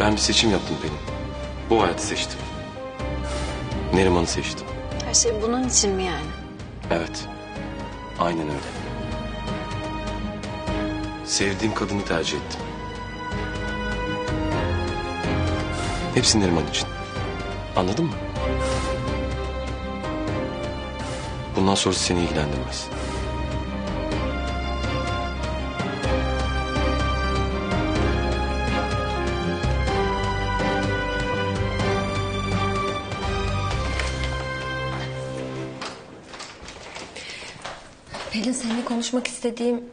Ben bir seçim yaptım Pelin. Bu hayatı seçtim. Neriman'ı seçtim. Her şey bunun için mi yani? Evet. Aynen öyle. Sevdiğim kadını tercih ettim. Hepsi Neriman için. Anladın mı? Bundan sonrası seni ilgilendirmez. Pelin seninle konuşmak istediğim...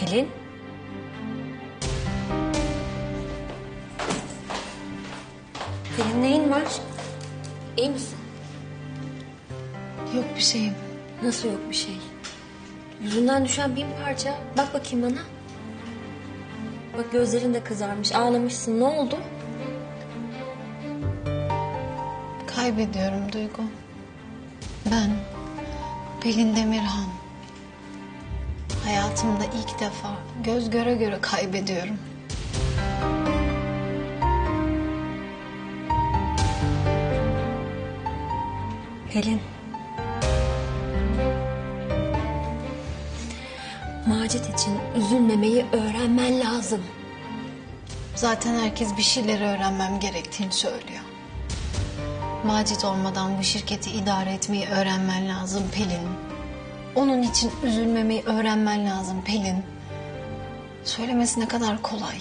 Pelin? Pelin neyin var? İyi misin? Yok bir şeyim. Nasıl yok bir şey? Yüzünden düşen bin parça. Bak bakayım bana. Bak gözlerin de kızarmış. Ağlamışsın. Ne oldu? Kaybediyorum Duygu. Ben Pelin Demirhan. Hayatımda ilk defa göz göre göre kaybediyorum. Pelin. Macit için üzülmemeyi öğrenmen lazım. Zaten herkes bir şeyleri öğrenmem gerektiğini söylüyor. Macit olmadan bu şirketi idare etmeyi öğrenmen lazım Pelin. Onun için üzülmemeyi öğrenmen lazım Pelin. Söylemesi ne kadar kolay.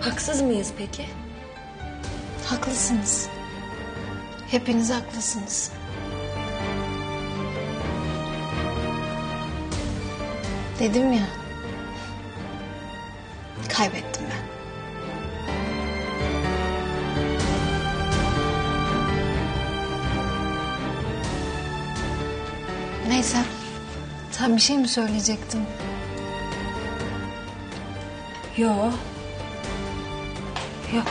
Haksız mıyız peki? Haklısınız. Hepiniz haklısınız. Dedim ya. Kaybettim ben. Neyse. Sen bir şey mi söyleyecektin? Yok. Yok.